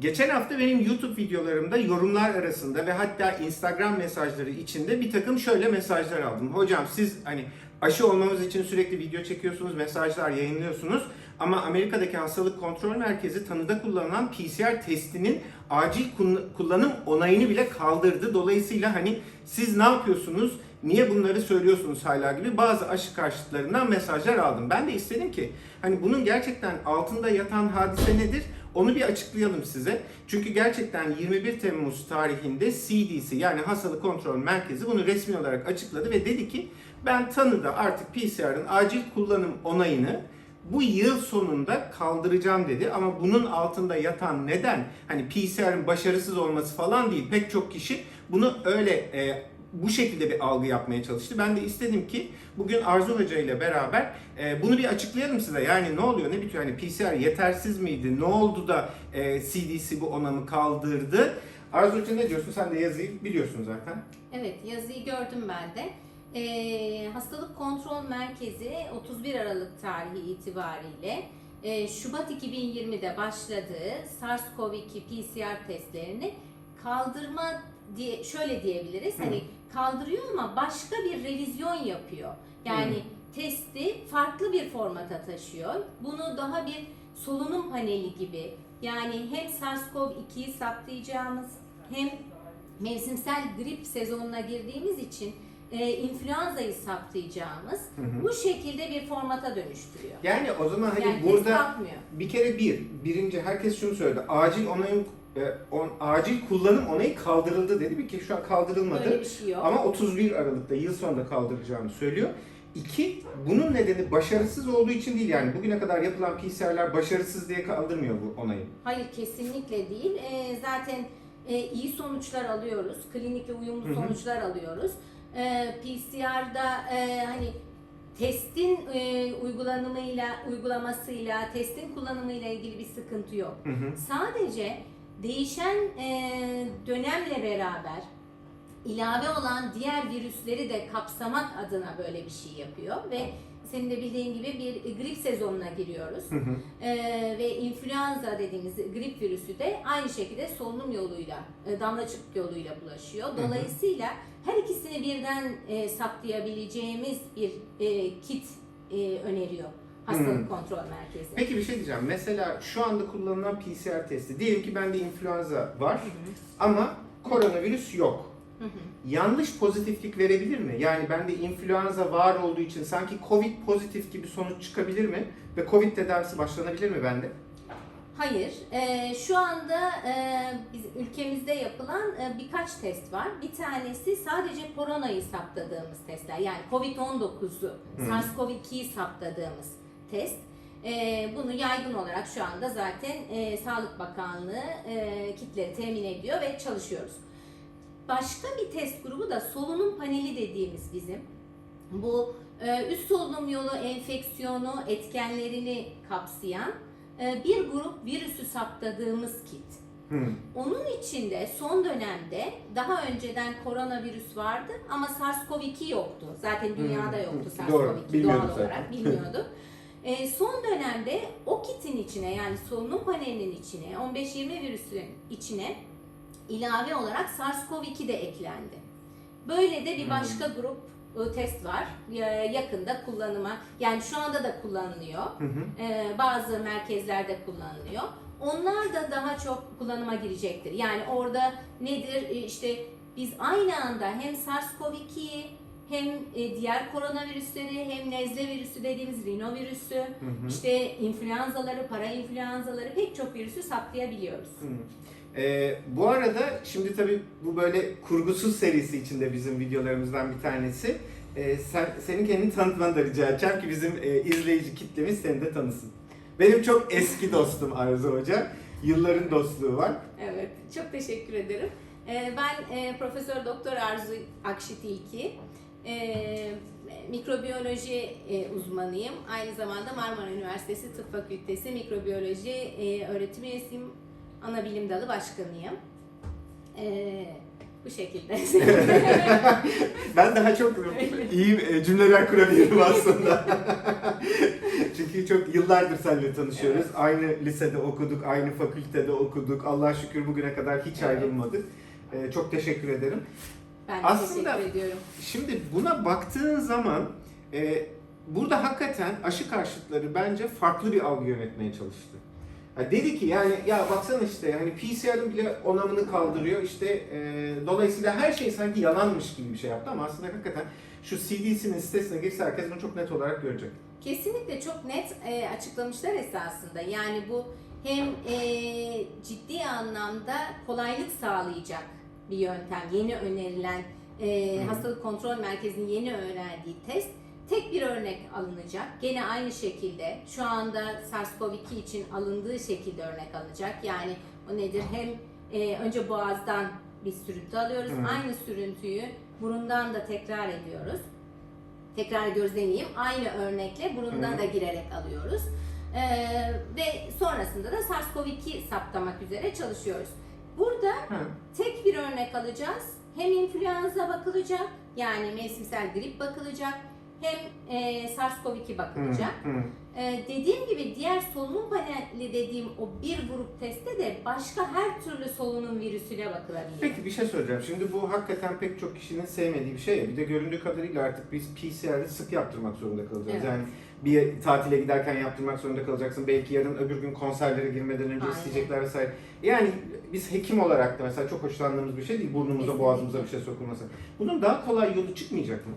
Geçen hafta benim YouTube videolarımda yorumlar arasında ve hatta Instagram mesajları içinde bir takım şöyle mesajlar aldım. Hocam siz hani aşı olmamız için sürekli video çekiyorsunuz, mesajlar yayınlıyorsunuz ama Amerika'daki hastalık kontrol merkezi tanıda kullanılan PCR testinin acil kullanım onayını bile kaldırdı. Dolayısıyla hani siz ne yapıyorsunuz? Niye bunları söylüyorsunuz hala gibi bazı aşı karşıtlarından mesajlar aldım. Ben de istedim ki hani bunun gerçekten altında yatan hadise nedir? Onu bir açıklayalım size. Çünkü gerçekten 21 Temmuz tarihinde CDC yani Hastalık Kontrol Merkezi bunu resmi olarak açıkladı ve dedi ki ben tanıda artık PCR'ın acil kullanım onayını bu yıl sonunda kaldıracağım dedi ama bunun altında yatan neden hani PCR'ın başarısız olması falan değil. Pek çok kişi bunu öyle e, bu şekilde bir algı yapmaya çalıştı. Ben de istedim ki bugün Arzu Hoca ile beraber e, bunu bir açıklayalım size. Yani ne oluyor, ne bitiyor? Hani PCR yetersiz miydi? Ne oldu da e, CDC bu onamı kaldırdı? Arzu Hoca ne diyorsun? Sen de yazıyı biliyorsun zaten. Evet yazıyı gördüm ben de. Ee, Hastalık Kontrol Merkezi 31 Aralık tarihi itibariyle e, Şubat 2020'de başladığı SARS-CoV-2 PCR testlerini kaldırma diye şöyle diyebiliriz. Hı. Hani kaldırıyor ama başka bir revizyon yapıyor. Yani testi farklı bir formata taşıyor. Bunu daha bir solunum paneli gibi yani hem SARS-CoV-2'yi saptayacağımız hem mevsimsel grip sezonuna girdiğimiz için e, influenza'yı saptayacağımız Hı hı. bu şekilde bir formata dönüştürüyor. Yani o zaman hani yani burada bir kere bir, birinci herkes şunu söyledi. Acil onayın e, on, acil kullanım onayı kaldırıldı dedi. Bir kere şu an kaldırılmadı. Böyle bir şey yok. Ama 31 Aralık'ta yıl sonunda kaldıracağını söylüyor. İki, bunun nedeni başarısız olduğu için değil yani bugüne kadar yapılan PCR'ler başarısız diye kaldırmıyor bu onayı. Hayır kesinlikle değil. E, zaten e, iyi sonuçlar alıyoruz. Klinikle uyumlu Hı hı. sonuçlar alıyoruz. E, PCR'da e, hani testin e, uygulanımıyla, uygulamasıyla, testin kullanımıyla ilgili bir sıkıntı yok. Hı hı. Sadece değişen e, dönemle beraber ilave olan diğer virüsleri de kapsamak adına böyle bir şey yapıyor ve senin de bildiğin gibi bir grip sezonuna giriyoruz. Hı hı. Ee, ve influenza dediğimiz grip virüsü de aynı şekilde solunum yoluyla, damlacık yoluyla bulaşıyor. Dolayısıyla her ikisini birden e, saptayabileceğimiz bir e, kit e, öneriyor Hastalık Hı. Kontrol Merkezi. Peki bir şey diyeceğim. Mesela şu anda kullanılan PCR testi. Diyelim ki bende influenza var Hı hı, ama koronavirüs yok. hı hı. Yanlış pozitiflik verebilir mi? Yani bende influenza var olduğu için sanki Covid pozitif gibi sonuç çıkabilir mi? Ve Covid tedavisi başlanabilir mi bende? Hayır, e, şu anda e, biz ülkemizde yapılan e, birkaç test var. Bir tanesi sadece koronayı saptadığımız testler. Yani COVID-19'u, Hı. SARS-CoV-2'yi saptadığımız test. E, bunu yaygın olarak şu anda zaten e, Sağlık Bakanlığı e, kitleri temin ediyor ve çalışıyoruz. Başka bir test grubu da solunum paneli dediğimiz bizim. Bu e, üst solunum yolu enfeksiyonu etkenlerini kapsayan e, bir grup virüsü saptadığımız kit. Onun içinde son dönemde daha önceden koronavirüs vardı ama SARS-CoV-2 yoktu. Zaten dünyada yoktu hmm, doğru, SARS-CoV-2 bilmiyorduk doğal zaten. olarak bilmiyorduk. E, son dönemde o kitin içine yani solunum panelinin içine 15-20 virüsün içine ilave olarak SARS-CoV-2 de eklendi. Böyle de bir Hmm. başka grup e, test var. Ya- Yakında kullanıma yani şu anda da kullanılıyor. Hı hı. Ee, bazı merkezlerde kullanılıyor. Onlar da daha çok kullanıma girecektir. Yani orada nedir Ee, işte biz aynı anda hem SARS-CoV-2'yi hem e, diğer koronavirüsleri hem nezle virüsü dediğimiz rinovirüsü, Hı hı. işte influenzaları, para influenzaları pek çok virüsü saptayabiliyoruz. Hı. Ee, bu arada şimdi tabii bu böyle kurgusuz serisi içinde bizim videolarımızdan bir tanesi. Ee, sen, senin kendini tanıtmanı da rica edeceğim ki bizim e, izleyici kitlemiz seni de tanısın. Benim çok eski dostum Arzu Hoca. Yılların dostluğu var. Evet, çok teşekkür ederim. Ee, Ben e, Profesör Doktor Arzu Akşitilki. Ee, Mikrobiyoloji e, uzmanıyım. Aynı zamanda Marmara Üniversitesi Tıp Fakültesi Mikrobiyoloji e, öğretim üyesiyim. Ana bilim dalı başkanıyım. Ee, Bu şekilde. ben daha çok iyi e, cümleler kurabilirim aslında. Çünkü çok yıllardır seninle tanışıyoruz. Evet. Aynı lisede okuduk, aynı fakültede okuduk. Allah şükür bugüne kadar hiç Evet. ayrılmadık. E, çok teşekkür ederim. Ben de Aslında- teşekkür ediyorum. Şimdi buna baktığın zaman e, burada hakikaten aşı karşıtları bence farklı bir algı yönetmeye çalıştı. Ha dedi ki yani ya baksana işte hani PCR'ın bile onamını kaldırıyor işte e, dolayısıyla her şey sanki yalanmış gibi bir şey yaptı ama aslında hakikaten şu CDC'nin sitesine girse herkes bunu çok net olarak görecek. Kesinlikle çok net e, açıklamışlar esasında. Yani bu hem e, ciddi anlamda kolaylık sağlayacak bir yöntem. Yeni önerilen e, hastalık kontrol merkezinin yeni önerdiği test tek bir örnek alınacak. Gene aynı şekilde şu anda SARS-CoV-2 için alındığı şekilde örnek alınacak. Yani o nedir? Hem e, önce boğazdan bir sürüntü alıyoruz. Hı. Aynı sürüntüyü burundan da tekrar ediyoruz. Tekrar ediyoruz demeyeyim. Aynı örnekle burundan Hı. da girerek alıyoruz. Ee, ve sonrasında da SARS-CoV-2 saptamak üzere çalışıyoruz. Burada Ha. tek bir örnek alacağız. Hem influenza bakılacak, yani mevsimsel grip bakılacak, hem e, SARS-CoV-2 bakılacak. Hı, hı. Ee, dediğim gibi diğer solunum paneli dediğim o bir grup testte de başka her türlü solunum virüsüne bakılabiliyor. Peki bir şey söyleyeceğim. Şimdi bu hakikaten pek çok kişinin sevmediği bir şey ya. Bir de göründüğü kadarıyla artık biz PCR'ı sık yaptırmak zorunda kalacağız. Evet. Yani bir tatile giderken yaptırmak zorunda kalacaksın. Belki yarın öbür gün konserlere girmeden önce Aynen. isteyecekler vesaire. Yani biz hekim olarak da mesela çok hoşlandığımız bir şey değil. Burnumuza, Kesinlikle. boğazımıza bir şey sokulması. Bunun daha kolay yolu çıkmayacak mı?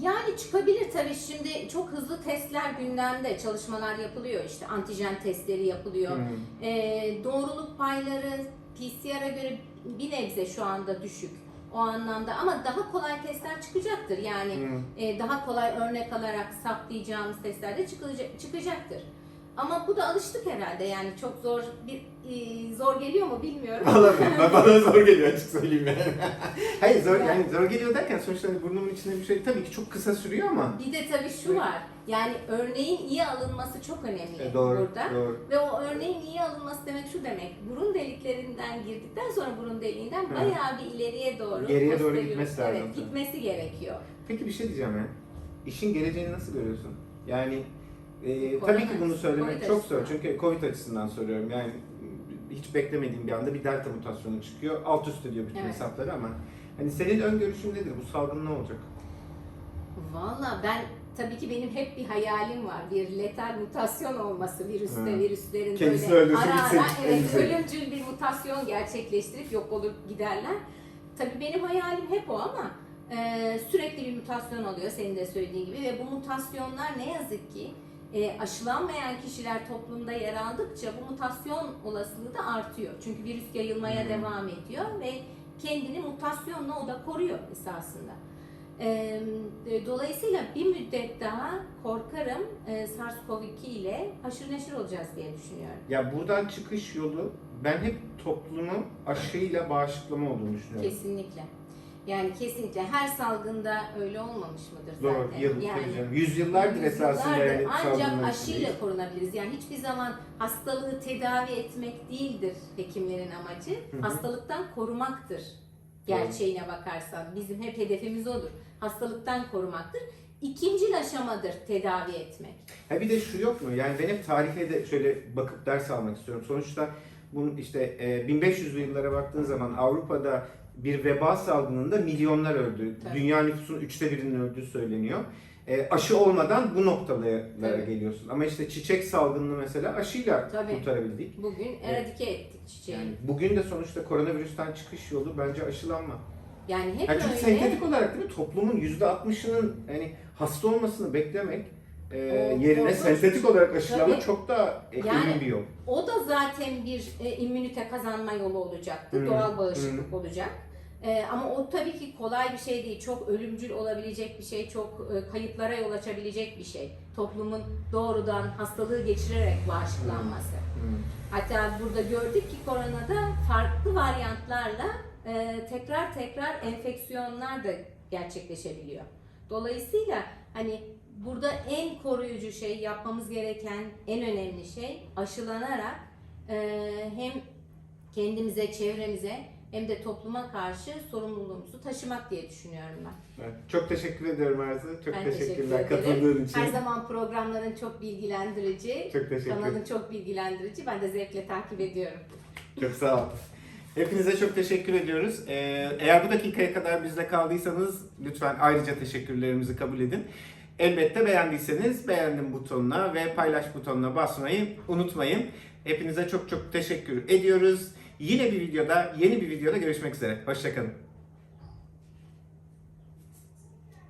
Yani çıkabilir tabii şimdi çok hızlı testler gündemde çalışmalar yapılıyor işte antijen testleri yapılıyor. Hmm. Ee, doğruluk payları PCR'a göre bir nebze şu anda düşük o anlamda ama daha kolay testler çıkacaktır. Yani Hmm. e, daha kolay örnek alarak saptayacağımız testler de çıkılacak- çıkacaktır. Ama bu da alıştık herhalde yani çok zor bir e, zor geliyor mu bilmiyorum. Vallahi ben- bana zor geliyor açık söyleyeyim yani. Hayır zor, Yani- yani zor geliyor derken sonuçta hani burnumun içinde bir şey tabii ki çok kısa sürüyor ama. Bir de tabii şu var yani örneğin iyi alınması çok önemli E, doğru, burada. doğru. Ve o örneğin iyi alınması demek şu demek. Burun deliklerinden girdikten sonra burun deliğinden Hı. bayağı bir ileriye doğru. Geriye doğru posterior- gitmesi lazım. Evet, gitmesi gerekiyor. Peki bir şey diyeceğim ya. İşin geleceğini nasıl görüyorsun? Yani e, tabii ki bunu söylemek Covid çok zor. Çünkü Covid açısından soruyorum. Yani hiç beklemediğim bir anda bir delta mutasyonu çıkıyor. Alt üst ediyor bütün Evet. hesapları ama hani senin öngörüşün nedir? Bu salgın ne olacak? Valla ben tabii ki benim hep bir hayalim var. Bir letal mutasyon olması virüste, virüslerin Kendisi böyle ara ara evet, ölümcül bir mutasyon gerçekleştirip yok olup giderler. Tabii benim hayalim hep o ama e, sürekli bir mutasyon oluyor senin de söylediğin gibi ve bu mutasyonlar ne yazık ki e, aşılanmayan kişiler toplumda yer aldıkça bu mutasyon olasılığı da artıyor. Çünkü virüs yayılmaya Hmm. devam ediyor ve kendini mutasyonla o da koruyor esasında. Ee, e, Dolayısıyla bir müddet daha korkarım e, SARS-CoV-2 ile haşır neşir olacağız diye düşünüyorum. Ya buradan çıkış yolu ben hep toplumu aşıyla bağışıklama olduğunu düşünüyorum. Kesinlikle. Yani kesinlikle her salgında öyle olmamış mıdır Doğru, zaten? yıl, yani, canım. Yüzyıllardır esasında yani ancak aşıyla içindeyiz. korunabiliriz. Yani hiçbir zaman hastalığı tedavi etmek değildir hekimlerin amacı. Hı hı. Hastalıktan korumaktır. Gerçeğine bakarsan bizim hep hedefimiz odur. Hastalıktan korumaktır. İkinci aşamadır tedavi etmek. Ha bir de şu yok mu? Yani ben hep tarihe de şöyle bakıp ders almak istiyorum. Sonuçta bunun işte e, 1500'lü yıllara baktığın zaman Avrupa'da bir veba salgınında milyonlar öldü. Tabii. Dünya nüfusunun üçte birinin öldüğü söyleniyor. E, aşı olmadan bu noktalara Tabii. geliyorsun. Ama işte çiçek salgınını mesela aşıyla Tabii. kurtarabildik. Bugün eradike ettik çiçeği. Yani Yani, bugün de sonuçta koronavirüsten çıkış yolu bence aşılanma. hep Yani çünkü öyle. sentetik olarak değil mi toplumun %60'ının hani hasta olmasını beklemek e, yerine korkunç. sentetik olarak aşılama Tabii. çok daha e, Yani- emin bir yol. O da zaten bir e, immünite kazanma yolu olacaktı. Hı, Doğal bağışıklık olacak. E, ama o tabii ki kolay bir şey değil. Çok ölümcül olabilecek bir şey, çok e, kayıplara yol açabilecek bir şey. Toplumun doğrudan hastalığı geçirerek bağışıklanması. Hatta burada gördük ki koronada farklı varyantlarla e, tekrar tekrar enfeksiyonlar da gerçekleşebiliyor. Dolayısıyla hani burada en koruyucu şey, yapmamız gereken en önemli şey aşılanarak e, hem kendimize, çevremize hem de topluma karşı sorumluluğumuzu taşımak diye düşünüyorum ben. Evet, Çok teşekkür ediyorum Arzu. Çok Ben teşekkürler teşekkür katıldığın için. Her zaman programların çok bilgilendirici, Çok teşekkür kanalın çok bilgilendirici. Ben de zevkle takip ediyorum. Çok sağ ol. Hepinize çok teşekkür ediyoruz. Ee, eğer bu dakikaya kadar bizde kaldıysanız lütfen ayrıca teşekkürlerimizi kabul edin. Elbette beğendiyseniz beğendim butonuna ve paylaş butonuna basmayı unutmayın. Hepinize çok çok teşekkür ediyoruz. Yine bir videoda, yeni bir videoda görüşmek üzere. Hoşçakalın.